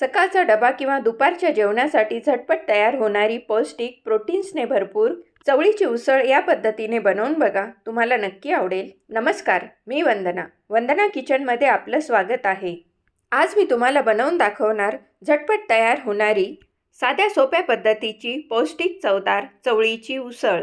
सकाळचा डबा किंवा दुपारच्या जेवणासाठी झटपट तयार होणारी पौष्टिक प्रोटीन्सने भरपूर चवळीची उसळ या पद्धतीने बनवून बघा. तुम्हाला नक्की आवडेल. नमस्कार मी वंदना. वंदना किचनमध्ये आपलं स्वागत आहे. आज मी तुम्हाला बनवून दाखवणार झटपट तयार होणारी साध्या सोप्या पद्धतीची पौष्टिक चवदार चवळीची उसळ.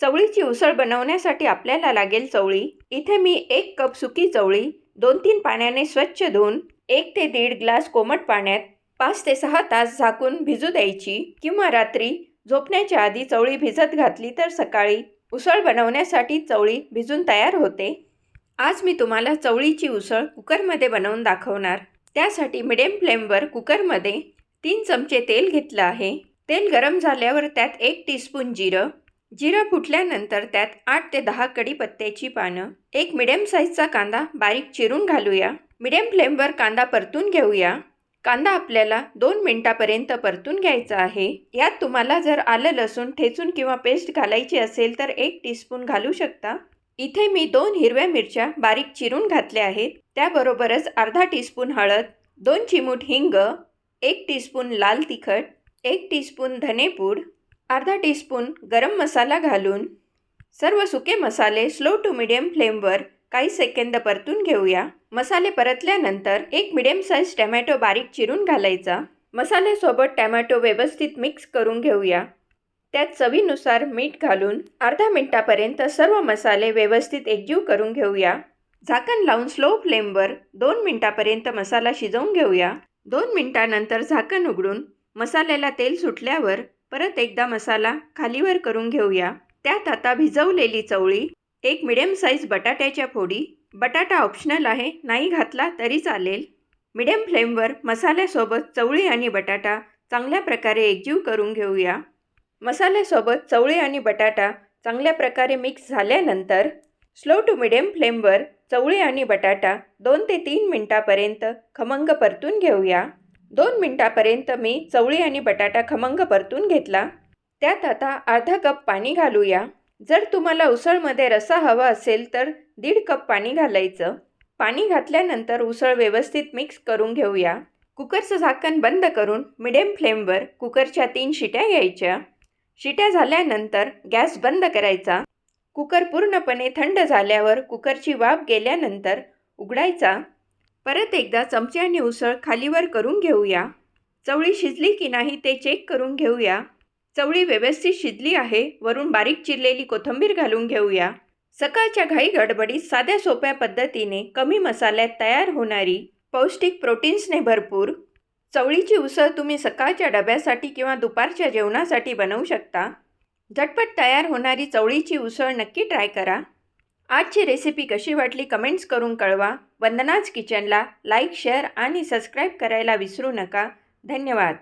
चवळीची उसळ बनवण्यासाठी आपल्याला लागेल चवळी. इथे मी एक कप सुकी चवळी दोन तीन पाण्याने स्वच्छ धुवून एक ते दीड ग्लास कोमट पाण्यात पाच ते सहा तास झाकून भिजू द्यायची किंवा रात्री झोपण्याच्या आधी चवळी भिजत घातली तर सकाळी उसळ बनवण्यासाठी चवळी भिजून तयार होते. आज मी तुम्हाला चवळीची उसळ कुकरमध्ये बनवून दाखवणार. त्यासाठी मिडियम फ्लेमवर कुकरमध्ये तीन चमचे तेल घेतलं आहे. तेल गरम झाल्यावर त्यात एक टीस्पून जिरं जिरं फुटल्यानंतर त्यात आठ ते दहा कढीपत्त्याची पानं एक मिडियम साईजचा कांदा बारीक चिरून घालूया. मिडियम फ्लेमवर कांदा परतून घेऊया. कांदा आपल्याला दोन मिनटापर्यंत परतून घ्यायचा आहे. यात तुम्हाला जर आलं लसूण ठेचून किंवा पेस्ट घालायची असेल तर एक टीस्पून घालू शकता. इथे मी दोन हिरव्या मिरच्या बारीक चिरून घातल्या आहेत. त्याबरोबरच अर्धा टीस्पून हळद दोन चिमूट हिंग एक टीस्पून लाल तिखट एक टीस्पून धनेपूड अर्धा टीस्पून गरम मसाला घालून सर्व सुके मसाले स्लो टू मिडियम फ्लेमवर काही सेकंद परतून घेऊया. मसाले परतल्यानंतर एक मिडियम साईज टॅमॅटो बारीक चिरून घालायचा. मसाल्यासोबत टॅमॅटो व्यवस्थित मिक्स करून घेऊया. त्यात चवीनुसार मीठ घालून अर्धा मिनटापर्यंत सर्व मसाले व्यवस्थित एकजीव करून घेऊया. झाकण लावून स्लो फ्लेमवर दोन मिनटापर्यंत मसाला शिजवून घेऊया. दोन मिनटानंतर झाकण उघडून मसाल्याला तेल सुटल्यावर परत एकदा मसाला खालीवर करून घेऊया. त्यात आता भिजवलेली चवळी एक मिडियम साईज बटाट्याच्या फोडी बटाटा ऑप्शनल आहे नाही घातला तरी चालेल. मिडियम फ्लेमवर मसाल्यासोबत चवळी आणि बटाटा चांगल्या प्रकारे एकजीव करून घेऊया. मसाल्यासोबत चवळी आणि बटाटा चांगल्या प्रकारे मिक्स झाल्यानंतर स्लो टू मिडियम फ्लेमवर चवळी आणि बटाटा दोन ते तीन मिनटापर्यंत खमंग परतून घेऊया. दोन मिनटापर्यंत मी चवळी आणि बटाटा खमंग परतून घेतला. त्यात आता अर्धा कप पाणी घालूया. जर तुम्हाला उसळमध्ये रसा हवा असेल तर दीड कप पाणी घालायचं. पाणी घातल्यानंतर उसळ व्यवस्थित मिक्स करून घेऊया. कुकरचं झाकण बंद करून मिडियम फ्लेमवर कुकरच्या तीन शिट्या घ्यायच्या. शिट्या झाल्यानंतर गॅस बंद करायचा. कुकर पूर्णपणे थंड झाल्यावर कुकरची वाफ गेल्यानंतर उघडायचा. परत एकदा चमच्याने उसळ खालीवर करून घेऊया. चवळी शिजली की नाही ते चेक करून घेऊया. चवळी व्यवस्थित शिजली आहे वरून बारीक चिरलेली कोथिंबीर घालून घेऊया. सकाळच्या घाई गडबडीत साध्या सोप्या पद्धतीने कमी मसाल्यात तयार होणारी पौष्टिक प्रोटीन्सने भरपूर. चवळीची उसळ तुम्ही सकाळच्या डब्यासाठी किंवा दुपारच्या जेवणासाठी बनवू शकता. झटपट तयार होणारी चवळीची उसळ नक्की ट्राय करा. आजची रेसिपी कशी वाटली कमेंट्स करून कळवा. वंदनाज किचनला लाईक शेअर आणि सबस्क्राईब करायला विसरू नका. धन्यवाद.